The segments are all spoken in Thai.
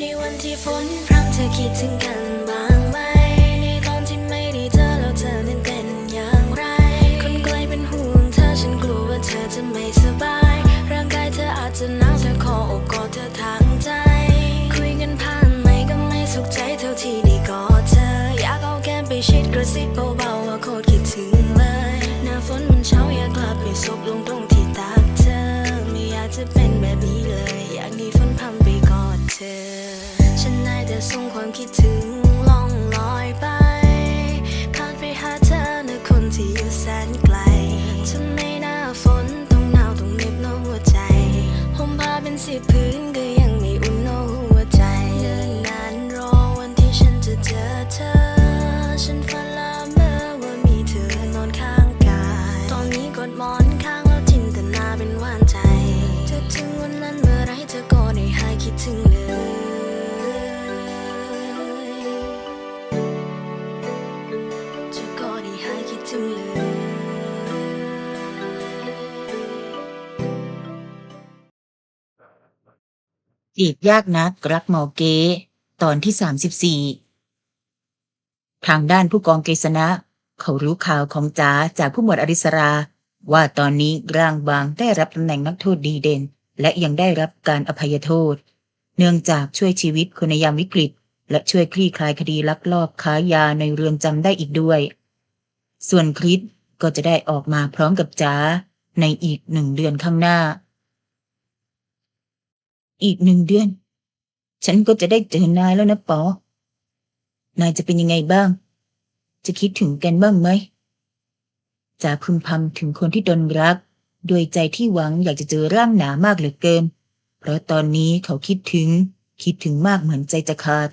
ในวันที่ฝนพรำเธอคิดถึงกันบ้างไหม ในตอนที่ไม่ได้เจอแล้วเธอนั้นเป็นอย่างไร คนไกลเป็นห่วงเธอฉันกลัวว่าเธอจะไม่สบาย ร่างกายเธออาจจะหนาวเธอขอโอบกอดเธอทางใจ คุยกันผ่านไหมก็ไม่สุขใจเท่าที่ได้กอดเธอ อยากเอาแก้มไปชิดกระซิบเบา จีบยากนักรักหมอเก๊ตอนที่สามสิบสี่ทางด้านผู้กองเกษณะ เขารู้ข่าวของจ๋าจากผู้หมวดอริสรา ว่าตอนนี้ร่างบางได้รับตำแหน่งนักโทษดีเด่น และยังได้รับการอภัยโทษ เนื่องจากช่วยชีวิตคนในยามวิกฤต และช่วยคลี่คลายคดีลักลอบค้ายาในเรือนจำได้อีกด้วย ส่วนคริสก็จะได้ออกมาพร้อมกับจ๋าในอีกหนึ่งเดือนข้างหน้า อีกหนึ่งเดือน ฉันก็จะได้เจอนายแล้วนะปอ นายจะเป็นยังไงบ้าง จะคิดถึงกันบ้างไหมจ่าพึมพำถึงคนที่ตนรัก ด้วยใจที่หวังอยากจะเจอร่างหนามากเหลือเกิน เพราะตอนนี้เขาคิดถึง คิดถึงมากเหมือนใจจะขาด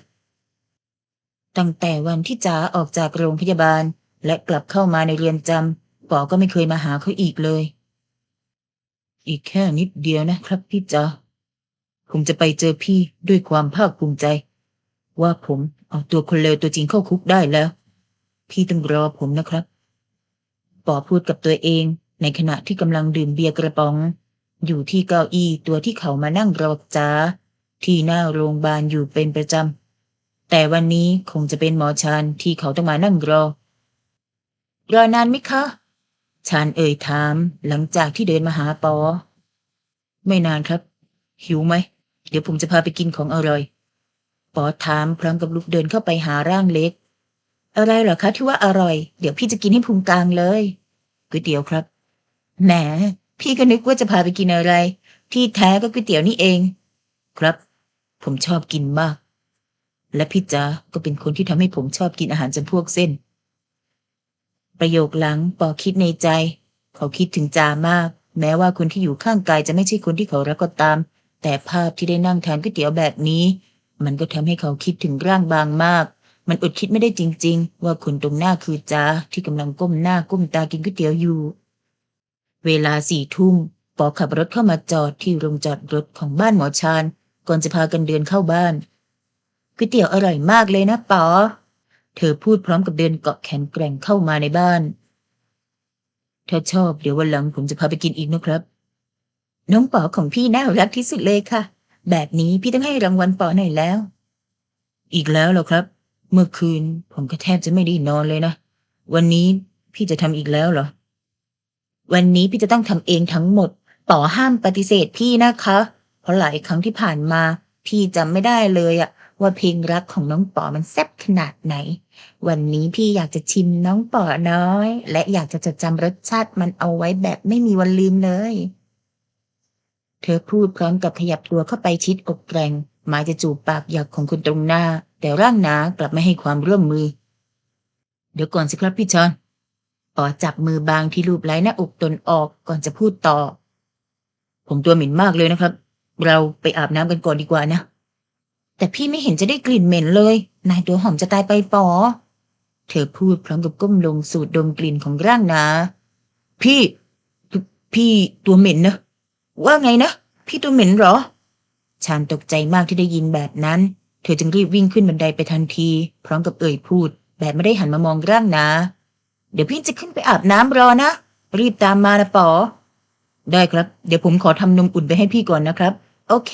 ตั้งแต่วันที่จ๋าออกจากโรงพยาบาล และกลับเข้ามาในเรือนจำปอก็ไม่เคยมาหาเขาอีกเลย อีกแค่นิดเดียวนะครับพี่จ๋า ผมจะไปเจอพี่ด้วยความภาคภูมิใจ ว่าผมเอาตัวคนเลวตัวจริงเข้าคุกได้แล้ว พี่ต้องรอผมนะครับปอพูดกับตัวเอง ในขณะที่กำลังดื่มเบียร์กระป๋อง อยู่ที่เก้าอี้ตัวที่เขามานั่งรอจ้าที่หน้าโรงพยาบาลอยู่เป็นประจำแต่วันนี้คงจะเป็นหมอชานที่เขาต้องมานั่งรอ รอนานไหมคะชานเอ่ยถาม หลังจากที่เดินมาหาปอ ไม่นานครับ หิวไหม เดี๋ยวผมจะพาไปกินของอร่อยปอถามพร้อมกับลุกเดินเข้าไปหาร่างเล็ก อะไรเหรอคะที่ว่าอร่อย เดี๋ยวพี่จะกินให้พุงกลางเลยก๋วยเตี๋ยวครับแหมพี่ก็นึกว่าจะพาไปกินอะไร ที่แท้ก็ก๋วยเตี๋ยวนี่เอง ครับ ผมชอบกินมาก และพี่จ๋าก็เป็นคนที่ทำให้ผมชอบกินอาหารจำพวกเส้น ประโยคหลังปอคิดในใจ เขาคิดถึงจามาก แม้ว่าคนที่อยู่ข้างกายจะไม่ใช่คนที่เขารักก็ตาม แต่ภาพที่ได้นั่งทานก๋วยเตี๋ยวแบบนี้ มันก็ทำให้เขาคิดถึงร่างบางมาก มันอดคิดไม่ได้จริง ๆ ว่าคนตรงหน้าคือจ้าที่กำลังก้มหน้าก้มตากินก๋วยเตี๋ยวอยู่ เวลาสี่ทุ่มปอขับรถเข้ามาจอดที่โรงจอดรถของบ้านหมอชานก่อนจะพากันเดินเข้าบ้านก๋วยเตี๋ยวอร่อยมากเลยนะปอ เธอพูดพร้อมกับเดินเกาะแขนแกร่งเข้ามาในบ้าน ถ้าชอบเดี๋ยววันหลังผมจะพาไปกินอีกนะครับ น้องปอของพี่น่ารักที่สุดเลยค่ะ แบบนี้พี่ต้องให้รางวัลปอหน่อยแล้ว อีกแล้วเหรอครับ เมื่อคืนผมก็แทบจะไม่ได้นอนเลยนะ วันนี้พี่จะทำอีกแล้วเหรอ วันนี้พี่จะต้องทำเองทั้งหมดปอห้ามปฏิเสธพี่นะคะ เพราะหลายครั้งที่ผ่านมา พี่จำไม่ได้เลยอะว่าเพลงรักของน้องปอมันแซ่บขนาดไหน วันนี้พี่อยากจะชิมน้องปอน้อย และอยากจะจดจำรสชาติมันเอาไว้แบบไม่มีวันลืมเลย เธอพูดพร้อมกับขยับตัวเข้าไปชิดอกแกรงหมายจะจูบปากหยักของคนตรงหน้า แต่ร่างหนากลับไม่ให้ความร่วมมือ เดี๋ยวก่อนสิครับพี่ชอนปอจับมือบางที่รูปไล้หน้าอกตนออกก่อนจะพูดต่อ ผมตัวเหม็นมากเลยนะครับ เราไปอาบน้ำกันก่อนดีกว่านะ แต่พี่ไม่เห็นจะได้กลิ่นเหม็นเลย นายตัวหอมจะตายไปปอ เธอพูดพร้อมกับก้มลงสูดดมกลิ่นของร่างนา พี่พพี่ตัวเหม็นนะ ว่าไงนะ พี่ตัวเหม็นเหรอ ชานตกใจมากที่ได้ยินแบบนั้น เธอจึงรีบวิ่งขึ้นบันไดไปทันที พร้อมกับเอ่ยพูด แบบไม่ได้หันมามองร่างนา เดี๋ยวพี่จะขึ้นไปอาบน้ำรอนะ รีบตามมานะปอ ได้ครับ เดี๋ยวผมขอทำนมอุ่นไปให้พี่ก่อนนะครับ โอเค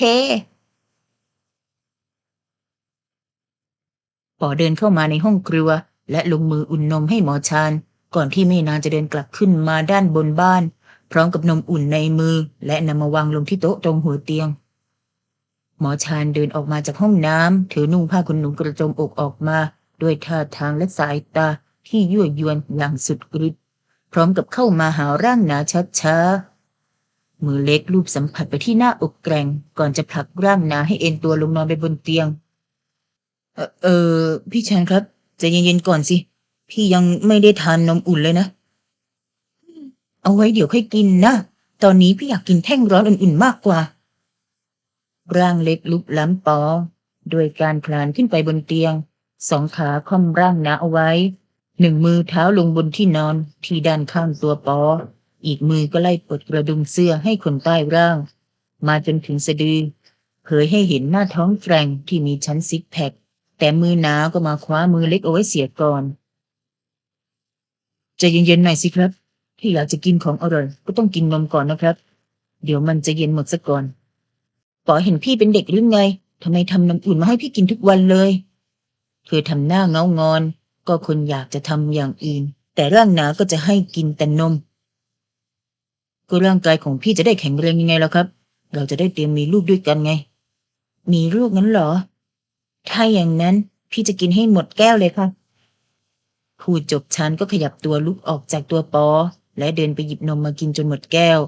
ปอเดินเข้ามาในห้องครัว และลงมืออุ่นนมให้หมอชาน ก่อนที่ไม่นานจะเดินกลับขึ้นมาด้านบนบ้าน พร้อมกับนมอุ่นในมือ และนำมาวางลงที่โต๊ะตรงหัวเตียง หมอชานเดินออกมาจากห้องน้ำถือนุ่งผ้าขนหนูกระโจมอกออกมา ด้วยท่าทางและสายตาที่ยั่วยวนอย่างสุดฤทธิ์พร้อมกับเข้ามาหาร่างหนาช้าๆมือเล็กลูบสัมผัสไปที่หน้าอกแกร่ง ก่อนจะผลักร่างหนาให้เอ็นตัวลงนอนไปบนเตียง เออเออพี่ชานครับใจเย็นๆก่อนสิ พี่ยังไม่ได้ทานนมอุ่นเลยนะ เอาไว้เดี๋ยวค่อยกินนะ ตอนนี้พี่อยากกินแท่งร้อนอุ่นๆมากกว่า ร่างเล็กลุกล้ำปอ โดยการคลานขึ้นไปบนเตียง สองขาค่อมร่างหนาเอาไว้ หนึ่งมือเท้าลงบนที่นอนที่ด้านข้างตัวปอ อีกมือก็ไล่ปลดกระดุมเสื้อให้คนใต้ร่าง มาจนถึงสะดือ เผยให้เห็นหน้าท้องแกร่งที่มีชั้นซิกแพค แต่มือหนาก็มาคว้ามือเล็กเอาไว้เสียก่อน ใจเย็นๆหน่อยสิครับ ที่อยากจะกินของอร่อย ก็ต้องกินนมก่อนนะครับ เดี๋ยวมันจะเย็นหมดซะก่อนปอเห็นพี่เป็นเด็กหรือไงทำไมทำนมอุ่นมาให้พี่กินทุกวันเลย เธอทำหน้าเงางอน ก็คนอยากจะทำอย่างอื่น แต่ร่างหนาก็จะให้กินแต่นม ก็ร่างกายของพี่จะได้แข็งแรงยังไงแล่ะครับ เราจะได้เตรียมมีลูกด้วยกันไง มีลูกงั้นเหรอ ถ้าอย่างนั้นพี่จะกินให้หมดแก้วเลยค่ะพูดจบฉันก็ขยับตัวลุกออกจากตัวปอ และเดินไปหยิบนมมากินจนหมดแก้ว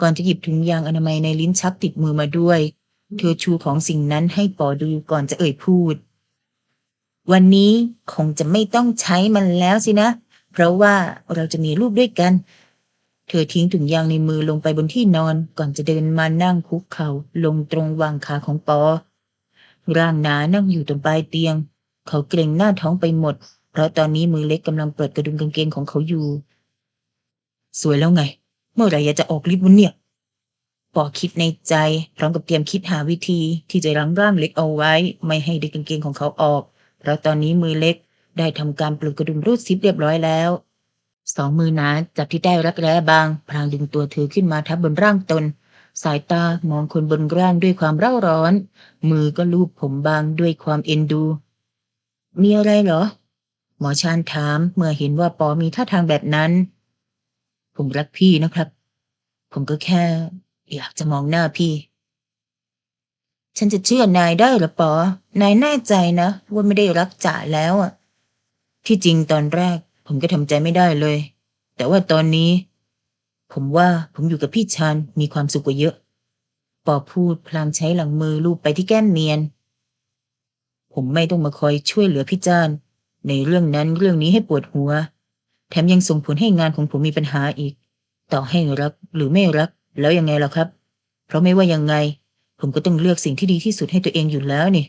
ก่อนจะหยิบถุงยางอนามัยในลิ้นชักติดมือมาด้วย เธอชูของสิ่งนั้นให้ปอดูก่อนจะเอ่ยพูด วันนี้คงจะไม่ต้องใช้มันแล้วสินะ เพราะว่าเราจะมีลูกด้วยกัน เธอทิ้งถุงยางในมือลงไปบนที่นอน ก่อนจะเดินมานั่งคุกเข่าลงตรงวางขาของปอ ร่างหนานั่งอยู่ตรงปลายเตียง เขาเกรงหน้าท้องไปหมด เพราะตอนนี้มือเล็กกำลังเปิดกระดุมกางเกงของเขาอยู่ สวยแล้วไง เมื่อไหร่จะออกฤทธิ์วันเนี่ยปอคิดในใจ พร้อมกับเตรียมคิดหาวิธีที่จะรั้งร่างเล็กเอาไว้ ไม่ให้ดึงกางเกงของเขาออก เพราะตอนนี้มือเล็กได้ทำการปลุกกระดุมรูดซิปเรียบร้อยแล้ว สองมือหนาจับที่ได้รักแร้บาง พลางดึงตัวเธอขึ้นมาทับบนร่างตน สายตามองคนบนร่างด้วยความเร่าร้อน มือก็ลูบผมบางด้วยความเอ็นดู มีอะไรเหรอ หมอชานถามเมื่อเห็นว่าปอมีท่าทางแบบนั้น ผมรักพี่นะครับ ผมก็แค่ อยากจะมองหน้าพี่ ฉันจะเชื่อนายได้เหรอปอนายแน่ใจนะ ว่าไม่ได้รักจ๋าแล้วอะ ที่จริงตอนแรก ผมก็ทำใจไม่ได้เลย แต่ว่าตอนนี้ ผมว่าผมอยู่กับพี่ชานมีความสุขกว่าเยอะ ปอพูดพลางใช้หลังมือลูบไปที่แก้มเนียน ผมไม่ต้องมาคอยช่วยเหลือพี่จานในเรื่องนั้นเรื่องนี้ให้ปวดหัว แถมยังส่งผลให้งานของผมมีปัญหาอีก ต่อให้รักหรือไม่รัก แล้วยังไงล่ะครับ เพราะไม่ว่ายังไง ผมก็ต้องเลือกสิ่งที่ดีที่สุดให้ตัวเองอยู่แล้วนี่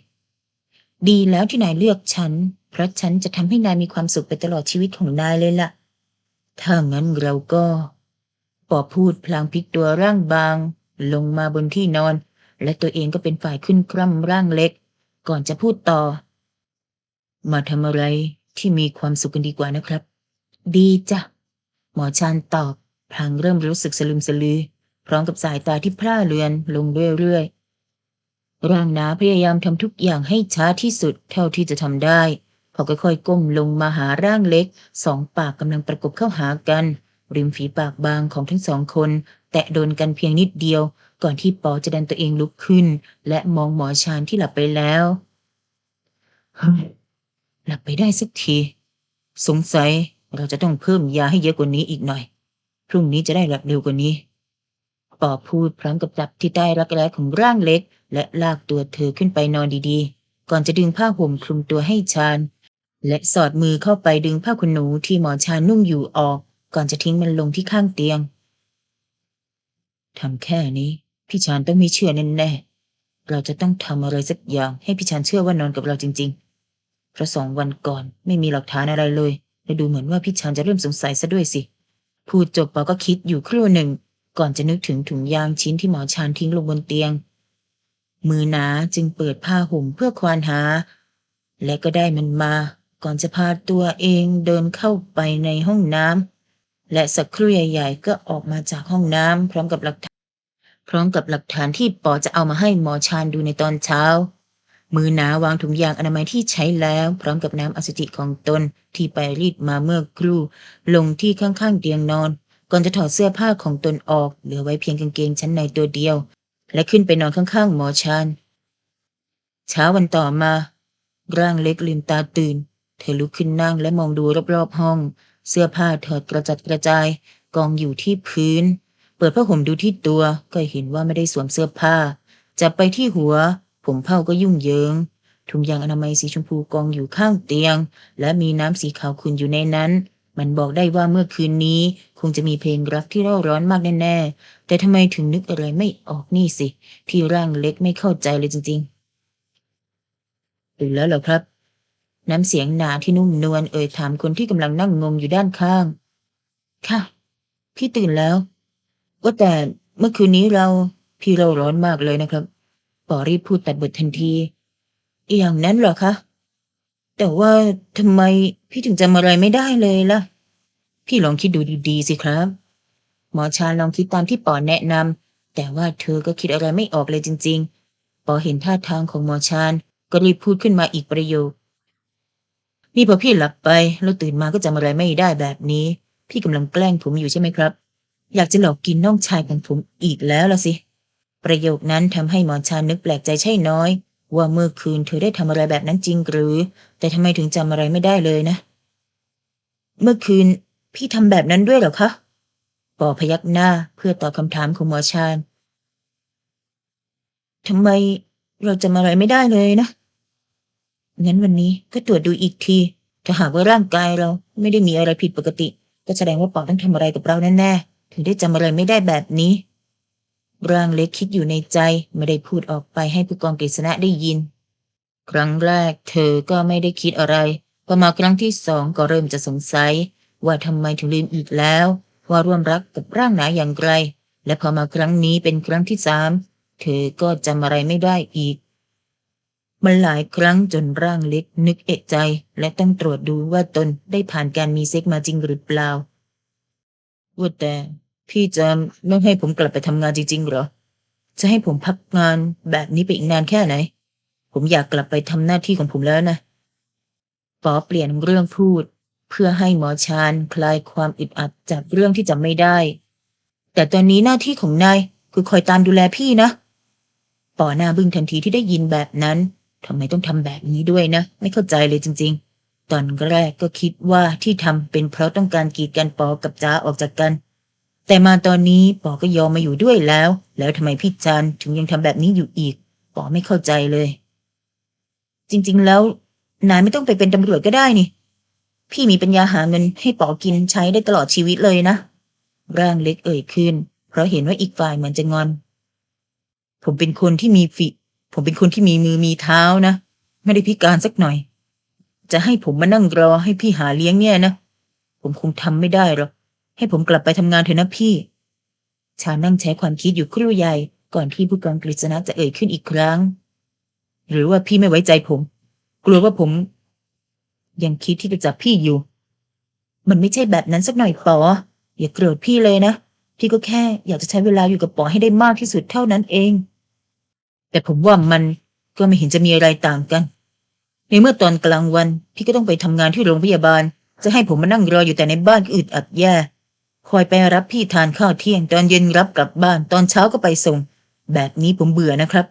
ดีแล้วที่นายเลือกฉัน เพราะฉันจะทำให้นายมีความสุขไปตลอดชีวิตของนายเลยล่ะ ถ้างั้นเราก็ปอพูดพลางพลิกตัวร่างบาง ลงมาบนที่นอน และตัวเองก็เป็นฝ่ายขึ้นคร่ำร่างเล็ก ก่อนจะพูดต่อ มาทำอะไรที่มีความสุขกันดีกว่านะครับ ดีจ้ะ หมอชานตอบ พลางเริ่มรู้สึกสลึมสลือ พร้อมกับสายตาที่พร่าเรือนลงเรื่อยๆ ร่างหนาพยายามทำทุกอย่างให้ช้าที่สุดเท่าที่จะทำได้เขาค่อยๆก้มลงมาหาร่างเล็ก สองปากกำลังประกบเข้าหากัน ริมฝีปากบางของทั้งสองคน แตะโดนกันเพียงนิดเดียว ก่อนที่ปอจะดันตัวเองลุกขึ้น และมองหมอชานที่หลับไปแล้วเฮ้ยหลับไปได้สักที สงสัย เราจะต้องเพิ่มยาให้เยอะกว่านี้อีกหน่อย พรุ่งนี้จะได้หลับเร็วกว่านี้ปอพูดพร้อมกับจับที่ใต้รักแร้ของร่างเล็ก และลากตัวเธอขึ้นไปนอนดีๆ ก่อนจะดึงผ้าห่มคลุมตัวให้ชาน และสอดมือเข้าไปดึงผ้าขนหนูที่หมอชานนุ่งอยู่ออก ก่อนจะทิ้งมันลงที่ข้างเตียงทำแค่นี้ พี่ชานต้องม่เชื่อแน่ๆเราจะต้องทำอะไรสักอย่างให้พี่ชานเชื่อว่านอนกับเราจริง ๆ เพราะสองวันก่อนไม่มีหลักฐานอะไรเลย และดูเหมือนว่าพี่ชานจะเริ่มสงสัยซะด้วยสิ พูดจบปอก็คิดอยู่ครู่หนึ่ง ก่อนจะนึกถึงถุงยางชิ้นที่หมอชานทิ้งลงบนเตียง มือหนาจึงเปิดผ้าห่มเพื่อควานหา และก็ได้มันมา ก่อนจะพาตัวเองเดินเข้าไปในห้องน้ำและสักครู่ใหญ่ๆก็ออกมาจากห้องน้ำพร้อมกับหลักฐานพร้อมกับหลักฐานที่ปอจะเอามาให้หมอชานดูในตอนเช้า มือหนาวางถุงยางอนามัยที่ใช้แล้ว พร้อมกับน้ำอสุจิของตนที่ไปรีดมาเมื่อครู่ ลงที่ข้างๆเตียงนอน ก่อนจะถอดเสื้อผ้าของตนออก เหลือไว้เพียงกางเกงชั้นในตัวเดียว และขึ้นไปนอนข้างๆหมอชานเช้าวันต่อมา ร่างเล็กลืมตาตื่น เธอลุกขึ้นนั่งและมองดูรอบๆห้อง เสื้อผ้าถอดกระจัดกระจาย กองอยู่ที่พื้น เปิดผ้าห่มดูที่ตัวก็เห็นว่าไม่ได้สวมเสื้อผ้าจับไปที่หัว ผมเผ้าก็ยุ่งเหยิง ถุงยางอนามัยสีชมพูกองอยู่ข้างเตียง และมีน้ำสีขาวขุ่นอยู่ในนั้น มันบอกได้ว่าเมื่อคืนนี้ คงจะมีเพลงรักที่เร่าร้อนมากแน่ๆ แต่ทำไมถึงนึกอะไรไม่ออกนี่สิที่ร่างเล็กไม่เข้าใจเลยจริงๆตื่นแล้วเหรอครับ น้ำเสียงหนาที่นุ่มนวลเอ่ยถามคนที่กำลังนั่งงงอยู่ด้านข้าง ค่ะ พี่ตื่นแล้วว่าแต่เมื่อคืนนี้เราพี่เราร้อนมากเลยนะครับ ปอรีบพูดตัดบททันที อย่างนั้นเหรอคะ แต่ว่าทำไมพี่ถึงจำอะไรไม่ได้เลยล่ะ พี่ลองคิดดูดีๆสิครับ หมอชาลองคิดตามที่ปอแนะนำแต่ว่าเธอก็คิดอะไรไม่ออกเลยจริง ๆ ปอเห็นท่าทางของหมอชาญก็รีบพูดขึ้นมาอีกประโยคนี่พอพี่หลับไปแล้วตื่นมาก็จำอะไรไม่ได้แบบนี้ พี่กำลังแกล้งผมอยู่ใช่ไหมครับ อยากจะหลอกกินน้องชายของผมอีกแล้วละสิ ประโยคนั้นทำให้หมอชานึกแปลกใจใช่น้อย ว่าเมื่อคืนเธอได้ทำอะไรแบบนั้นจริงหรือ แต่ทำไมถึงจำอะไรไม่ได้เลยนะ เมื่อคืนพี่ทำแบบนั้นด้วยเหรอคะปอพยักหน้าเพื่อตอบคำถามของหมอชาญทำไมเราจำอะไรไม่ได้เลยนะ งั้นวันนี้ก็ตรวจดูอีกที ถ้าหากว่าร่างกายเราไม่ได้มีอะไรผิดปกติ ก็แสดงว่าปอต้องทำอะไรกับเราแน่ๆ ถึงได้จำอะไรไม่ได้แบบนี้ ร่างเล็กคิดอยู่ในใจไม่ได้พูดออกไปให้ผู้กองกฤษณะได้ยิน ครั้งแรกเธอก็ไม่ได้คิดอะไรพอมาครั้งที่สองก็เริ่มจะสงสัย ว่าทำไมถึงลืมอีกแล้ว ว่าร่วมรักกับร่างหนาอย่างไร และพอมาครั้งนี้เป็นครั้งที่สามเธอก็จำอะไรไม่ได้อีกมันหลายครั้งจนร่างเล็กนึกเอะใจ และต้องตรวจดูว่าตนได้ผ่านการมีเซ็กมาจริงหรือเปล่าว่าแต่ พี่จะไม่ให้ผมกลับไปทำงานจริง ๆ เหรอ จะให้ผมพักงานแบบนี้ไปอีกนานแค่ไหน ผมอยากกลับไปทำหน้าที่ของผมแล้วนะปอเปลี่ยนเรื่องพูด เพื่อให้หมอชาญคลายความอึดอัดจากเรื่องที่จำไม่ได้ แต่ตอนนี้หน้าที่ของนายคือคอยตามดูแลพี่นะปอหน้าบึ้งทันทีที่ได้ยินแบบนั้นทำไมต้องทำแบบนี้ด้วยนะ ไม่เข้าใจเลยจริง ๆ ตอนแรกก็คิดว่าที่ทำเป็นเพราะต้องการกีดกันปอกับจ้าออกจากกัน แต่มาตอนนี้ปอก็ยอมมาอยู่ด้วยแล้ว แล้วทำไมพี่จันถึงยังทำแบบนี้อยู่อีกปอไม่เข้าใจเลย จริง ๆ แล้วนายไม่ต้องไปเป็นตำรวจก็ได้นี่ พี่มีปัญญาหาเงินให้ปอกินใช้ได้ตลอดชีวิตเลยนะ ร่างเล็กเอ่ยขึ้น เพราะเห็นว่าอีกฝ่ายเหมือนจะงอน ผมเป็นคนที่มีฝีผมเป็นคนที่มีมือมีเท้านะ ไม่ได้พิการสักหน่อย จะให้ผมมานั่งรอให้พี่หาเลี้ยงเนี่ยนะ ผมคงทำไม่ได้หรอก ให้ผมกลับไปทำงานเถอะนะพี่ ชานั่งใช้ความคิดอยู่ครู่ใหญ่ก่อนที่ผู้กองกฤษณะจะเอ่ยขึ้นอีกครั้ง หรือว่าพี่ไม่ไว้ใจผม กลัวว่าผม ยังคิดที่จะจับพี่อยู่ มันไม่ใช่แบบนั้นสักหน่อยปออย่าโกรธพี่เลยนะพี่ก็แค่อยากจะใช้เวลาอยู่กับปอให้ได้มากที่สุดเท่านั้นเอง แต่ผมว่ามันก็ไม่เห็นจะมีอะไรต่างกัน ในเมื่อตอนกลางวัน พี่ก็ต้องไปทำงานที่โรงพยาบาล จะให้ผมมานั่งรออยู่แต่ในบ้านก็อึดอัดแย่ คอยไปรับพี่ทานข้าวเที่ยง ตอนเย็นรับกลับบ้านตอนเช้าก็ไปส่ง แบบนี้ผมเบื่อนะครับ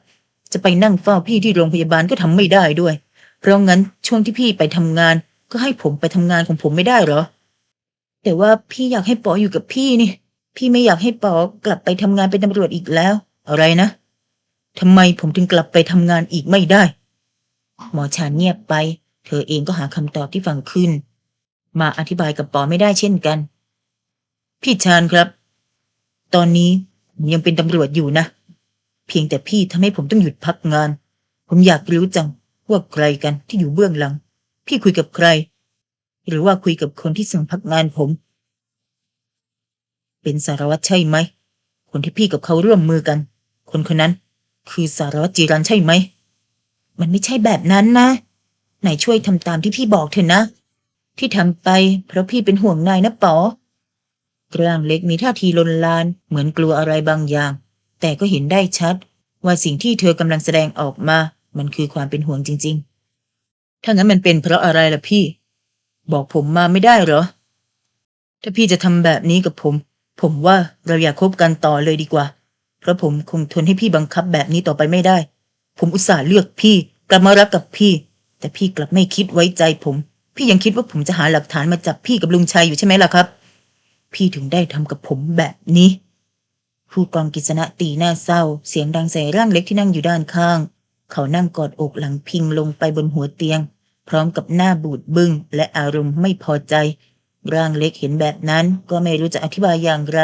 จะไปนั่งเฝ้าพี่ที่โรงพยาบาลก็ทำไม่ได้ด้วย เพราะงั้นช่วงที่พี่ไปทำงาน ก็ให้ผมไปทำงานของผมไม่ได้เหรอ แต่ว่าพี่อยากให้ปออยู่กับพี่นี่ พี่ไม่อยากให้ปอกลับไปทำงานเป็นตำรวจอีกแล้ว อะไรนะทำไมผมถึงกลับไปทำงานอีกไม่ได้ หมอชาเงียบไป เธอเองก็หาคำตอบที่ฟังขึ้น มาอธิบายกับปอไม่ได้เช่นกัน พี่ชาญครับ ตอนนี้ผมยังเป็นตำรวจอยู่นะ เพียงแต่พี่ทำให้ผมต้องหยุดพักงาน ผมอยากรู้จังว่าใครกันที่อยู่เบื้องหลัง พี่คุยกับใคร หรือว่าคุยกับคนที่สั่งพักงานผม เป็นสารวัตรใช่ไหม คนที่พี่กับเขาร่วมมือกัน คนคนนั้น คือสารวัตรจีรันใช่ไหม มันไม่ใช่แบบนั้นนะนายช่วยทำตามที่พี่บอกเถอะนะ ที่ทำไปเพราะพี่เป็นห่วงนายนะป๋อ ร่างเล็กมีท่าทีลนลาน เหมือนกลัวอะไรบางอย่าง แต่ก็เห็นได้ชัด ว่าสิ่งที่เธอกำลังแสดงออกมา มันคือความเป็นห่วงจริง ๆ ถ้างั้นมันเป็นเพราะอะไรล่ะพี่ บอกผมมาไม่ได้เหรอ ถ้าพี่จะทำแบบนี้กับผม ผมว่าเราอย่าคบกันต่อเลยดีกว่า เพราะผมคงทนให้พี่บังคับแบบนี้ต่อไปไม่ได้ ผมอุตส่าห์เลือกพี่กลับมารักกับพี่ แต่พี่กลับไม่คิดไว้ใจผม พี่ยังคิดว่าผมจะหาหลักฐานมาจับพี่กับลุงชัยอยู่ใช่ไหมล่ะครับ พี่ถึงได้ทำกับผมแบบนี้ ผู้กองกิษณะตีหน้าเศร้า เสียงดังใส่ร่างเล็กที่นั่งอยู่ด้านข้าง เขานั่งกอดอกหลังพิงลงไปบนหัวเตียง พร้อมกับหน้าบูดบึ้งและอารมณ์ไม่พอใจ ร่างเล็กเห็นแบบนั้นก็ไม่รู้จะอธิบายอย่างไร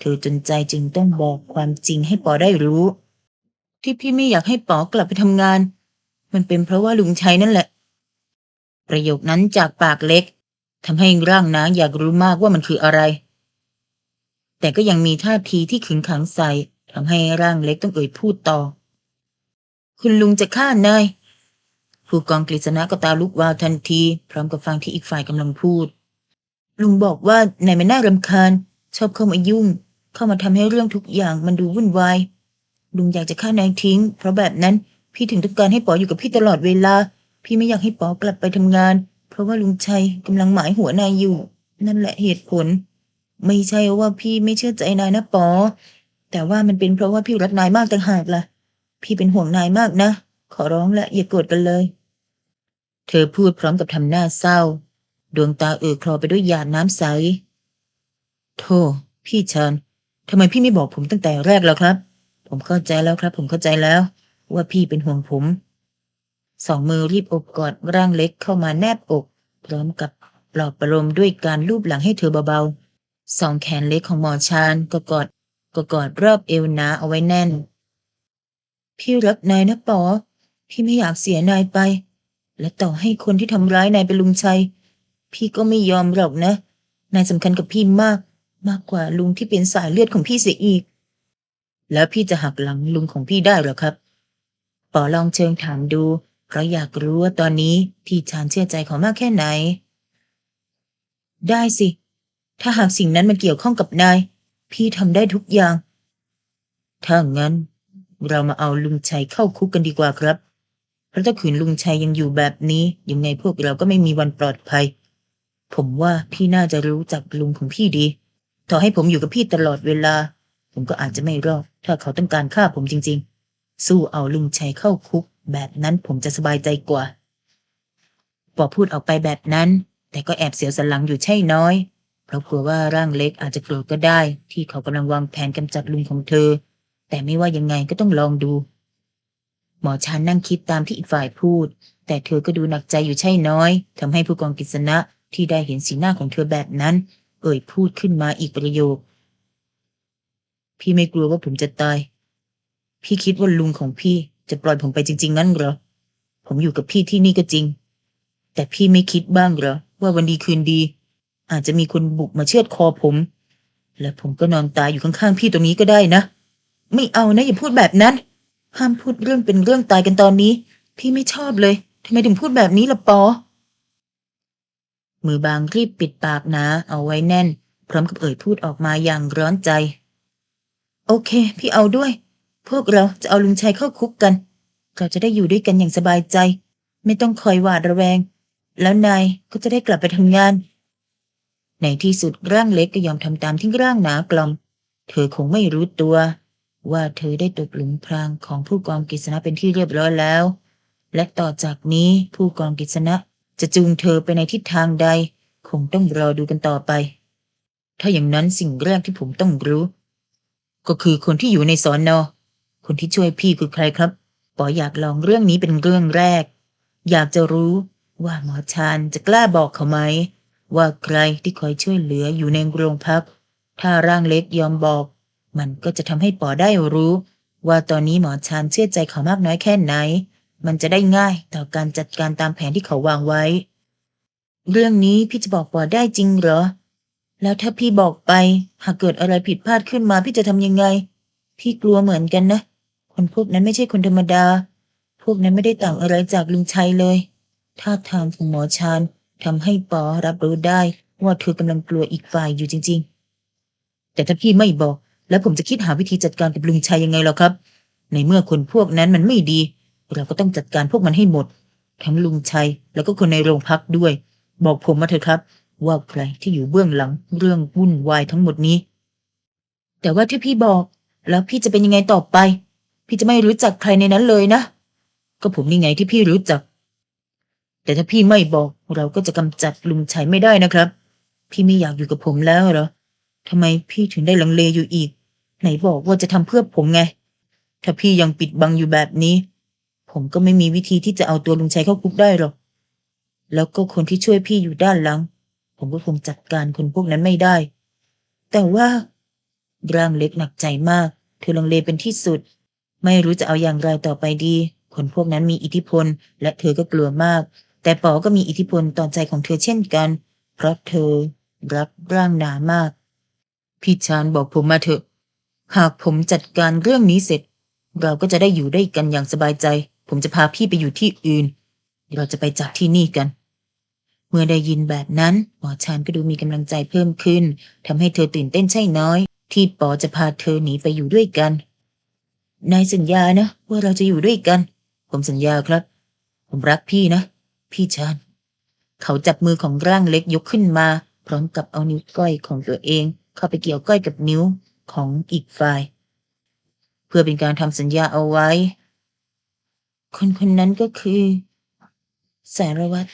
เธอจนใจจึงต้องบอกความจริงให้ปอได้รู้ ที่พี่ไม่อยากให้ปอกลับไปทำงาน มันเป็นเพราะว่าลุงชัยนั่นแหละ ประโยคนั้นจากปากเล็กทำให้ร่างนางอยากรู้มากว่ามันคืออะไร แต่ก็ยังมีท่าทีที่ขึงขังใส่ทำให้ร่างเล็กต้องเอ่ยพูดต่อ คุณลุงจะฆ่านายผู้กองกฤษณะก็ตาลุกวาวทันที พร้อมกับฟังที่อีกฝ่ายกำลังพูด ลุงบอกว่านายมันน่ารำคาญ ชอบเข้ามายุ่ง เข้ามาทำให้เรื่องทุกอย่างมันดูวุ่นวายลุงอยากจะฆ่านายทิ้ง เพราะแบบนั้นพี่ถึงต้องการให้ป๋ออยู่กับพี่ตลอดเวลา พี่ไม่อยากให้ป๋อกลับไปทำงาน เพราะว่าลุงชัยกำลังหมายหัวนายอยู่ นั่นแหละเหตุผล ไม่ใช่ว่าพี่ไม่เชื่อใจนายนะปอ แต่ว่ามันเป็นเพราะว่าพี่รักนายมากต่างหากล่ะ พี่เป็นห่วงนายมากนะ ขอร้องละอย่าโกรธกันเลย เธอพูดพร้อมกับทำหน้าเศร้า ดวงตาเอ่อคลอไปด้วยหยาดน้ำใส โธ่พี่เชิญทำไมพี่ไม่บอกผมตั้งแต่แรกแล้วครับ ผมเข้าใจแล้วครับ ผมเข้าใจแล้ว ว่าพี่เป็นห่วงผม สองมือรีบอกกอดร่างเล็กเข้ามาแนบอก พร้อมกับปลอบประโลมด้วยการลูบหลังให้เธอเบาๆ สองแขนเล็กของหมอชานก็กอดก็กอดรอบเอวนาเอาไว้แน่น พี่รักนายนะปอ พี่ไม่อยากเสียนายไป และต่อให้คนที่ทำร้ายนายเป็นลุงชัย พี่ก็ไม่ยอมหรอกนะ นายสำคัญกับพี่มาก มากกว่าลุงที่เป็นสายเลือดของพี่เสียอีก แล้วพี่จะหักหลังลุงของพี่ได้หรอครับ ปอลองเชิงถามดู เพราะอยากรู้ว่าตอนนี้พี่ชานเชื่อใจเขามากแค่ไหน ได้สิ ถ้าหากสิ่งนั้นมันเกี่ยวข้องกับนาย พี่ทำได้ทุกอย่าง ถ้างั้น เรามาเอาลุงชัยเข้าคุกกันดีกว่าครับ เพราะถ้าขืนลุงชัยยังอยู่แบบนี้ ยังไงพวกเราก็ไม่มีวันปลอดภัย ผมว่าพี่น่าจะรู้จักลุงของพี่ดี ต่อให้ผมอยู่กับพี่ตลอดเวลา ผมก็อาจจะไม่รอด ถ้าเขาต้องการฆ่าผมจริง ๆ สู้เอาลุงชัยเข้าคุก แบบนั้นผมจะสบายใจกว่าปอพูดออกไปแบบนั้น แต่ก็แอบเสียวสันหลังอยู่ใช่น้อย เพราะกลัวว่าร่างเล็กอาจจะโกรธก็ได้ ที่เขากำลังวางแผนกำจัดลุงของเธอ แต่ไม่ว่ายังไงก็ต้องลองดู หมอชานนั่งคิดตามที่อีกฝ่ายพูด แต่เธอก็ดูหนักใจอยู่ใช่น้อยทำให้ผู้กองกฤษณะที่ได้เห็นสีหน้าของเธอแบบนั้น เอ่ยพูดขึ้นมาอีกประโยค พี่ไม่กลัวว่าผมจะตาย พี่คิดว่าลุงของพี่จะปล่อยผมไปจริง ๆ งั้นเหรอ ผมอยู่กับพี่ที่นี่ก็จริง แต่พี่ไม่คิดบ้างเหรอว่าวันดีคืนดี อาจจะมีคนบุกมาเชือดคอผม และผมก็นอนตายอยู่ข้างๆพี่ตรงนี้ก็ได้นะ ไม่เอานะอย่าพูดแบบนั้น ห้ามพูดเรื่องเป็นเรื่องตายกันตอนนี้ พี่ไม่ชอบเลยทำไมถึงพูดแบบนี้ล่ะปอ มือบางรีบปิดปากนะเอาไว้แน่น พร้อมกับเอ่ยพูดออกมาอย่างร้อนใจ โอเค พี่เอาด้วย พวกเราจะเอาลุงชัยเข้าคุกกัน เราจะได้อยู่ด้วยกันอย่างสบายใจ ไม่ต้องคอยหวาดระแวง แล้วนายก็จะได้กลับไปทำงาน ในที่สุดร่างเล็กก็ยอมทำตามที่ร่างหนากล่อม เธอคงไม่รู้ตัว ว่าเธอได้ตกหลุมพรางของผู้กองกฤษณะเป็นที่เรียบร้อยแล้ว และต่อจากนี้ผู้กองกฤษณะจะจูงเธอไปในทิศทางใด คงต้องรอดูกันต่อไป ถ้าอย่างนั้นสิ่งแรกที่ผมต้องรู้ ก็คือคนที่อยู่ในสอนอคนที่ช่วยพี่คือใครครับปออยากลองเรื่องนี้เป็นเรื่องแรก อยากจะรู้ว่าหมอชานจะกล้าบอกเขาไหม ว่าใครที่คอยช่วยเหลืออยู่ในโรงพัก ถ้าร่างเล็กยอมบอก มันก็จะทำให้ปอได้รู้ ว่าตอนนี้หมอชานเชื่อใจเขามากน้อยแค่ไหน มันจะได้ง่ายต่อการจัดการตามแผนที่เขาวางไว้ เรื่องนี้พี่จะบอกปอได้จริงเหรอ แล้วถ้าพี่บอกไป หากเกิดอะไรผิดพลาดขึ้นมาพี่จะทำยังไง พี่กลัวเหมือนกันนะ คนพวกนั้นไม่ใช่คนธรรมดา พวกนั้นไม่ได้ต่างอะไรจากลุงชัยเลยท่าทางของหมอชาน ทำให้ปอรับรู้ได้ว่าเธอกำลังกลัวอีกฝ่ายอยู่จริง ๆ แต่ถ้าพี่ไม่บอก แล้วผมจะคิดหาวิธีจัดการกับลุงชัยยังไงหรอครับ ในเมื่อคนพวกนั้นมันไม่ดี เราก็ต้องจัดการพวกมันให้หมด ทั้งลุงชัยแล้วก็คนในโรงพักด้วย บอกผมมาเถอะครับ ว่าใครที่อยู่เบื้องหลังเรื่องวุ่นวายทั้งหมดนี้ แต่ว่าที่พี่บอก แล้วพี่จะเป็นยังไงต่อไป พี่จะไม่รู้จักใครในนั้นเลยนะ ก็ผมนี่ไงที่พี่รู้จัก แต่ถ้าพี่ไม่บอก เราก็จะกำจัดลุงชัยไม่ได้นะครับ พี่ไม่อยากอยู่กับผมแล้วเหรอทำไมพี่ถึงได้ลังเลอยู่อีก ไหนบอกว่าจะทำเพื่อผมไง ถ้าพี่ยังปิดบังอยู่แบบนี้ ผมก็ไม่มีวิธีที่จะเอาตัวลุงชัยเข้าคุกได้หรอก แล้วก็คนที่ช่วยพี่อยู่ด้านหลัง ผมก็คงจัดการคนพวกนั้นไม่ได้ แต่ว่าร่างเล็กหนักใจมาก เธอลังเลเป็นที่สุด ไม่รู้จะเอาอย่างไรต่อไปดี คนพวกนั้นมีอิทธิพล และเธอก็กลัวมาก แต่ปอก็มีอิทธิพลต่อใจของเธอเช่นกัน เพราะเธอรักร่างหนามาก พี่ชานบอกผมมาเถอะ หากผมจัดการเรื่องนี้เสร็จ เราก็จะได้อยู่ได้กันอย่างสบายใจ ผมจะพาพี่ไปอยู่ที่อื่น เราจะไปจากที่นี่กัน เมื่อได้ยินแบบนั้นหมอชานก็ดูมีกำลังใจเพิ่มขึ้นทำให้เธอตื่นเต้นใช่น้อย ที่ปอจะพาเธอหนีไปอยู่ด้วยกันนายสัญญานะว่าเราจะอยู่ด้วยกัน ผมสัญญาครับ ผมรักพี่นะ พี่ชานเขาจับมือของร่างเล็กยกขึ้นมา พร้อมกับเอานิ้วก้อยของตัวเอง เข้าไปเกี่ยวก้อยกับนิ้วของอีกฝ่าย เพื่อเป็นการทำสัญญาเอาไว้ คนคนนั้นก็คือ สารวัตร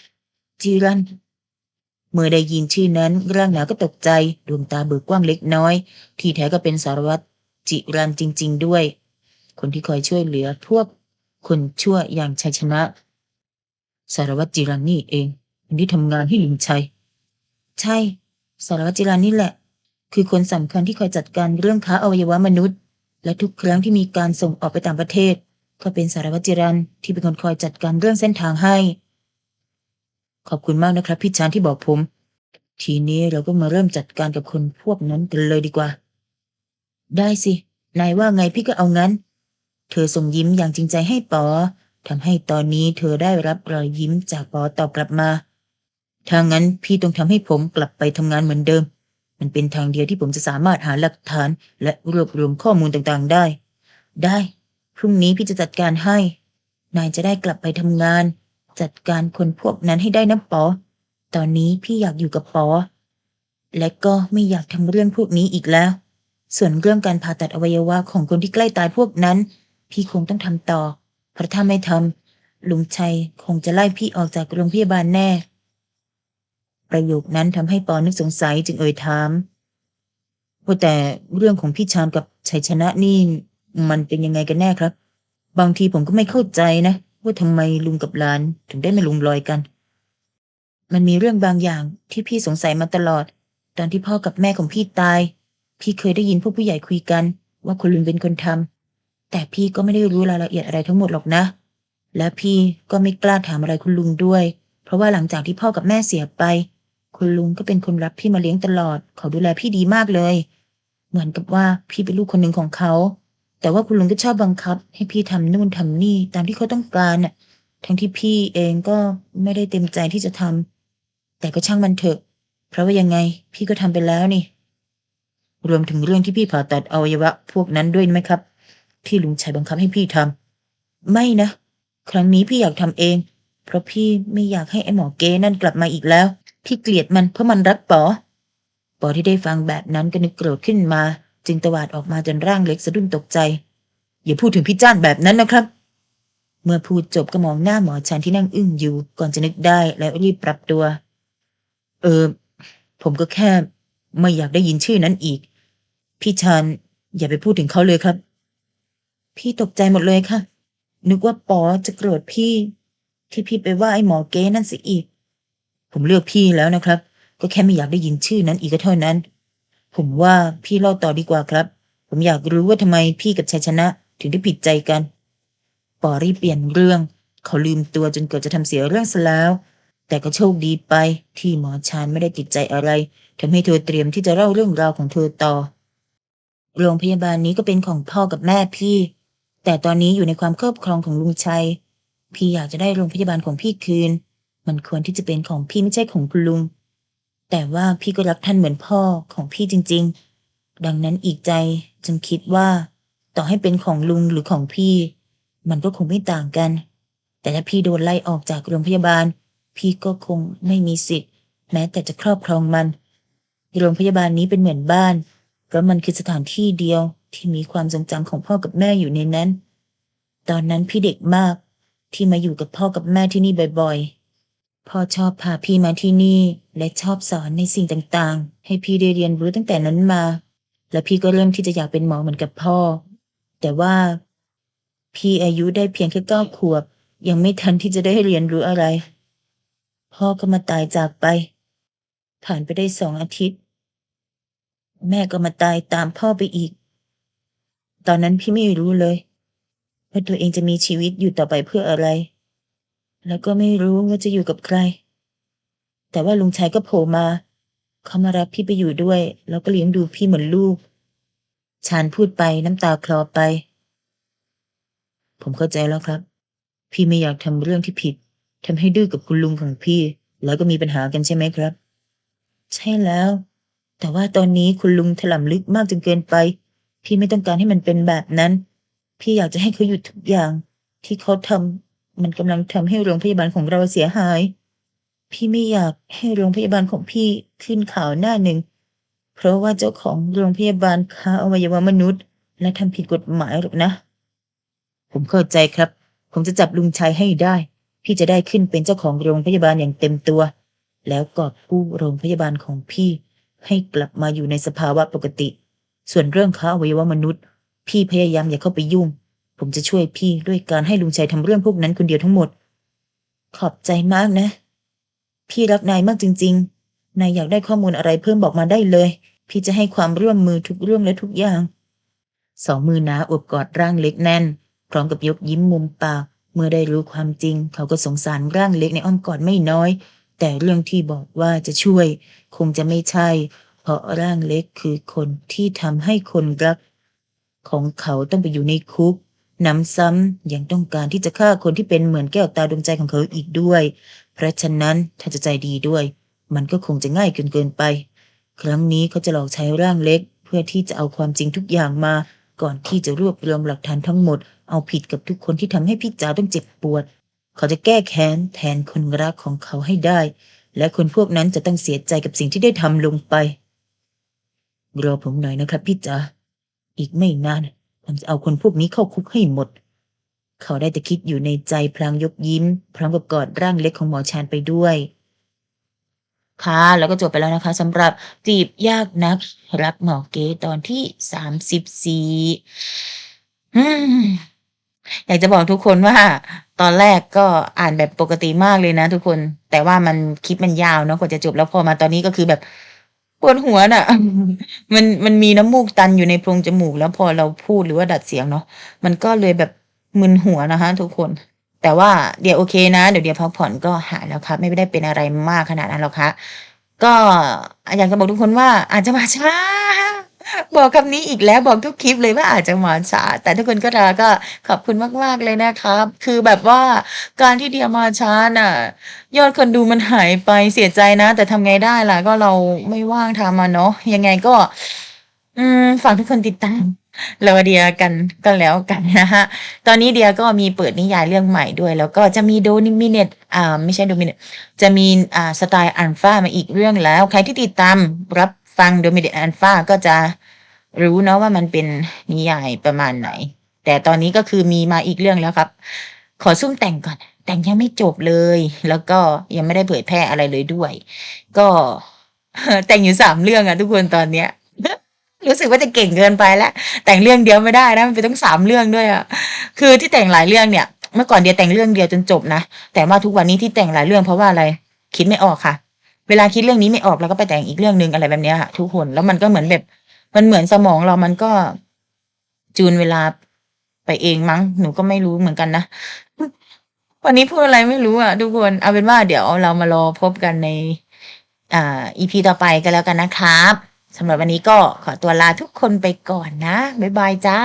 จีรันเมื่อได้ยินชื่อนั้น ร่างหนาก็ตกใจ ดวงตาเบิกกว้างเล็กน้อย ที่แท้ก็เป็นสารวัตรจิรันจริง ๆ ด้วย คนที่คอยช่วยเหลือพวกคนชั่วอย่างชัยชนะ สารวัตรจิรันนี่เองคนที่ทำงานให้ลุงชัย ใช่ สารวัตรจิรันนี่แหละ คือคนสำคัญที่คอยจัดการเรื่องค้าอวัยวะมนุษย์ และทุกครั้งที่มีการส่งออกไปต่างประเทศ ก็เป็นสารวัตรจิรันที่เป็นคนคอยจัดการเรื่องเส้นทางให้ ขอบคุณมากนะครับพี่ชานที่บอกผม ทีนี้เราก็มาเริ่มจัดการกับคนพวกนั้นกันเลยดีกว่า ได้สิ นายว่าไงพี่ก็เอางั้น เธอส่งยิ้มอย่างจริงใจให้ปอ ทำให้ตอนนี้เธอได้รับรอยยิ้มจากปอตอบกลับมา ถ้างั้นพี่ต้องทำให้ผมกลับไปทำงานเหมือนเดิม มันเป็นทางเดียวที่ผมจะสามารถหาหลักฐาน และรวบรวมข้อมูลต่างๆได้ ได้ พรุ่งนี้พี่จะจัดการให้ นายจะได้กลับไปทำงาน จัดการคนพวกนั้นให้ได้นะปอ ตอนนี้พี่อยากอยู่กับปอ และก็ไม่อยากทำเรื่องพวกนี้อีกแล้ว ส่วนเรื่องการผ่าตัดอวัยวะของคนที่ใกล้ตายพวกนั้น พี่คงต้องทำต่อ เพราะถ้าไม่ทำลุงชัยคงจะไล่พี่ออกจากโรงพยาบาลแน่ ประโยคนั้นทำให้ปอนึกสงสัยจึงเอ่ยถามว่าแต่เรื่องของพี่ชานกับชัยชนะนี่ มันเป็นยังไงกันแน่ครับ บางทีผมก็ไม่เข้าใจนะว่าทำไมลุงกับหลานถึงได้ไม่ลงรอยกัน มันมีเรื่องบางอย่างที่พี่สงสัยมาตลอด ตอนที่พ่อกับแม่ของพี่ตาย พี่เคยได้ยินพวกผู้ใหญ่คุยกัน ว่าคุณลุงเป็นคนทำ แต่พี่ก็ไม่ได้รู้รายละเอียดอะไรทั้งหมดหรอกนะ และพี่ก็ไม่กล้าถามอะไรคุณลุงด้วย เพราะว่าหลังจากที่พ่อกับแม่เสียไป คุณลุงก็เป็นคนรับพี่มาเลี้ยงตลอด เขาดูแลพี่ดีมากเลย เหมือนกับว่าพี่เป็นลูกคนหนึ่งของเขา แต่ว่าคุณลุงก็ชอบบังคับ ให้พี่ทำนู่นทำนี่ตามที่เขาต้องการน่ะ ทั้งที่พี่เองก็ไม่ได้เต็มใจที่จะทำแต่ก็ช่างมันเถอะ เพราะว่ายังไงพี่ก็ทำไปแล้วนี่ รวมถึงเรื่องที่พี่ผ่าตัดอวัยวะพวกนั้นด้วยไหมครับ ที่ลุงชัยบังคับให้พี่ทำไม่นะ ครั้งนี้พี่อยากทำเอง เพราะพี่ไม่อยากให้ไอ้หมอเก้นั่นกลับมาอีกแล้ว พี่เกลียดมันเพราะมันรักปอปอที่ได้ฟังแบบนั้นก็นึกโกรธขึ้นมา จึงตวาดออกมาจนร่างเล็กสะดุ้งตกใจ อย่าพูดถึงพี่จ้านแบบนั้นนะครับเมื่อพูดจบก็มองหน้าหมอชันที่นั่งอึ้งอยู่ ก่อนจะนึกได้และรีบปรับตัว เออ ผมก็แค่ ไม่อยากได้ยินชื่อนั้นอีก พี่ชานอย่าไปพูดถึงเขาเลยครับ พี่ตกใจหมดเลยค่ะ นึกว่าปอจะโกรธพี่ ที่พี่ไปว่าไอ้หมอเก้นั่นสิอีก ผมเลือกพี่แล้วนะครับ ก็แค่ไม่อยากได้ยินชื่อนั้นอีกก็เท่านั้น ผมว่าพี่เล่าต่อดีกว่าครับ ผมอยากรู้ว่าทำไมพี่กับชัยชนะถึงได้ผิดใจกัน ปอรีบเปลี่ยนเรื่อง เขาลืมตัวจนเกิดจะทำเสียเรื่องซะแล้ว แต่ก็โชคดีไปที่หมอชานไม่ได้ติดใจอะไรทำให้เธอเตรียมที่จะเล่าเรื่องราวของเธอต่อ โรงพยาบาลนี้ก็เป็นของพ่อกับแม่พี่ แต่ตอนนี้อยู่ในความครอบครองของลุงชัย พี่อยากจะได้โรงพยาบาลของพี่คืน มันควรที่จะเป็นของพี่ไม่ใช่ของคุณลุง แต่ว่าพี่ก็รักท่านเหมือนพ่อของพี่จริง ๆ ดังนั้นอีกใจจึงคิดว่า ต่อให้เป็นของลุงหรือของพี่ มันก็คงไม่ต่างกัน แต่ถ้าพี่โดนไล่ออกจากโรงพยาบาล พี่ก็คงไม่มีสิทธิ์ แม้แต่จะครอบครองมัน โรงพยาบาลนี้เป็นเหมือนบ้านเพราะมันคือสถานที่เดียว ที่มีความทรงจำของพ่อกับแม่อยู่ในนั้น ตอนนั้นพี่เด็กมากที่มาอยู่กับพ่อกับแม่ที่นี่บ่อยๆ พ่อชอบพาพี่มาที่นี่และชอบสอนในสิ่งต่างๆ ให้พี่ได้เรียนรู้ตั้งแต่นั้นมา และพี่ก็เริ่มที่จะอยากเป็นหมอเหมือนกับพ่อ แต่ว่า พี่อายุได้เพียงแค่เก้าขวบ ยังไม่ทันที่จะได้เรียนรู้อะไร พ่อก็มาตายจากไป ผ่านไปได้สองอาทิตย์ แม่ก็มาตายตามพ่อไปอีก ตอนนั้นพี่ไม่รู้เลยว่าตัวเองจะมีชีวิตอยู่ต่อไปเพื่ออะไร แล้วก็ไม่รู้ว่าจะอยู่กับใคร แต่ว่าลุงชายก็โผล่มา เขามารับพี่ไปอยู่ด้วย แล้วก็เลี้ยงดูพี่เหมือนลูก ชานพูดไปน้ำตาคลอไป ผมเข้าใจแล้วครับ พี่ไม่อยากทำเรื่องที่ผิดทำให้ดื้อกับคุณลุงของพี่ แล้วก็มีปัญหากันใช่ไหมครับ ใช่แล้ว แต่ว่าตอนนี้คุณลุงถล่ำลึกมากจนเกินไป พี่ไม่ต้องการให้มันเป็นแบบนั้น พี่อยากจะให้เขาหยุดทุกอย่าง ที่เขาทำมันกำลังทำให้โรงพยาบาลของเราเสียหาย พี่ไม่อยากให้โรงพยาบาลของพี่ขึ้นข่าวหน้าหนึ่ง เพราะว่าเจ้าของโรงพยาบาลค้าอวัยวะมนุษย์ และทำผิดกฎหมายหรอกนะ ผมเข้าใจครับ ผมจะจับลุงชัยให้ได้ พี่จะได้ขึ้นเป็นเจ้าของโรงพยาบาลอย่างเต็มตัว แล้วกอบกู้โรงพยาบาลของพี่ ให้กลับมาอยู่ในสภาวะปกติ ส่วนเรื่องค้าอวัยวะมนุษย์ พี่พยายามอย่าเข้าไปยุ่ง ผมจะช่วยพี่ด้วยการให้ลุงชัยทำเรื่องพวกนั้นคนเดียวทั้งหมด ขอบใจมากนะ พี่รักนายมากจริง ๆ นายอยากได้ข้อมูลอะไรเพิ่มบอกมาได้เลย พี่จะให้ความร่วมมือทุกเรื่องและทุกอย่าง สองมือนาอบกอดร่างเล็กแน่น พร้อมกับยกยิ้มมุมปากเมื่อได้รู้ความจริง เขาก็สงสารร่างเล็กในอ้อมกอดไม่น้อย แต่เรื่องที่บอกว่าจะช่วย คงจะไม่ใช่ เพราะร่างเล็กคือคนที่ทำให้คนรัก ของเขาต้องไปอยู่ในคุกนำซ้ำยังต้องการที่จะฆ่าคนที่เป็นเหมือนแก้วตาดวงใจของเขาอีกด้วย เพราะฉะนั้นถ้าจะใจดีด้วย มันก็คงจะง่ายเกินเกินไป ครั้งนี้เขาจะหลอกใช้ร่างเล็ก เพื่อที่จะเอาความจริงทุกอย่างมา ก่อนที่จะรวบรวมหลักฐานทั้งหมด เอาผิดกับทุกคนที่ทำให้พี่จ๋าต้องเจ็บปวด เขาจะแก้แค้นแทนคนรักของเขาให้ได้ และคนพวกนั้นจะต้องเสียใจกับสิ่งที่ได้ทำลงไป รอผมหน่อยนะครับพี่จ๋าอีกไม่นานผมจะเอาคนพวกนี้เข้าคุกให้หมด เขาได้แต่คิดอยู่ในใจพลางยกยิ้ม พร้อมกับกอดร่างเล็กของหมอชานไปด้วยค่ะ แล้วก็จบไปแล้วนะคะสำหรับจีบยากนัก รักหมอเก๋ตอนที่สามสิบสี่อืมอยากจะบอกทุกคนว่า ตอนแรกก็อ่านแบบปกติมากเลยนะทุกคน แต่ว่ามันคลิปมันยาวเนาะกว่าจะจบแล้วพอมาตอนนี้ก็คือแบบ ปวดหัวน่ะ มันมันมีน้ำมูกตันอยู่ในโพรงจมูก แล้วพอเราพูดหรือว่าดัดเสียงเนาะมันก็เลยแบบมึนหัวนะคะทุกคน แต่ว่าเดี๋ยวโอเคนะ เดี๋ยวเดี๋ยวพักผ่อนก็หายแล้วครับ ไม่ได้เป็นอะไรมากขนาดนั้นหรอกค่ะก็อยากจะบอกทุกคนว่าอาจจะมาช้าบอกคำนี้อีกแล้วบอกทุกคลิปเลยว่าอาจจะมาช้าแต่ทุกคนก็รักก็ขอบคุณมาก ๆ เลยนะครับ คือแบบว่าการที่เดียมาช้าน่ะ ยอดคนดูมันหายไปเสียใจนะ แต่ทำไงได้ล่ะ ก็เราไม่ว่างทำมาเนาะยังไงก็ อืมฝากทุกคนติดตามเราเดียกันก็แล้วกันนะฮะ ตอนนี้เดียก็มีเปิดนิยายเรื่องใหม่ด้วย แล้วก็จะมีโดมิเนตอ่าไม่ใช่โดมิเนตจะมีอ่าสไตล์อันฟ้ามาอีกเรื่องแล้ว ใครที่ติดตามรับฟังโดมิเนตอันฟ้าก็จะรู้เนาะว่ามันเป็นนิยายประมาณไหน แต่ตอนนี้ก็คือมีมาอีกเรื่องแล้วครับ ขอซุ่มแต่งก่อน แต่งยังไม่จบเลย แล้วก็ยังไม่ได้เผยแพร่อะไรเลยด้วย ก็แต่งอยู่สามเรื่องอะทุกคนตอนเนี้ยรู้สึกว่าจะเก่งเกินไปแล้ว แต่งเรื่องเดียวไม่ได้นะมันเป็นต้องสามเรื่องด้วยอะคือที่แต่งหลายเรื่องเนี่ย เมื่อก่อนเดียแต่งเรื่องเดียวจนจบนะแต่ว่าทุกวันนี้ที่แต่งหลายเรื่องเพราะว่าอะไร คิดไม่ออกค่ะ เวลาคิดเรื่องนี้ไม่ออกเราก็ไปแต่งอีกเรื่องหนึ่งอะไรแบบเนี้ยค่ะทุกคนแล้วมันก็เหมือนแบบ มันเหมือนสมองเรามันก็จูนเวลาไปเองมั้งหนูก็ไม่รู้เหมือนกันนะ วันนี้พูดอะไรไม่รู้อะทุกคนเอาเป็นว่าเดี๋ยวเรามารอพบกันในอ่าอีพีต่อไปกันแล้วกันนะครับสำหรับวันนี้ก็ขอตัวลาทุกคนไปก่อนนะ บ๊ายบายจ้า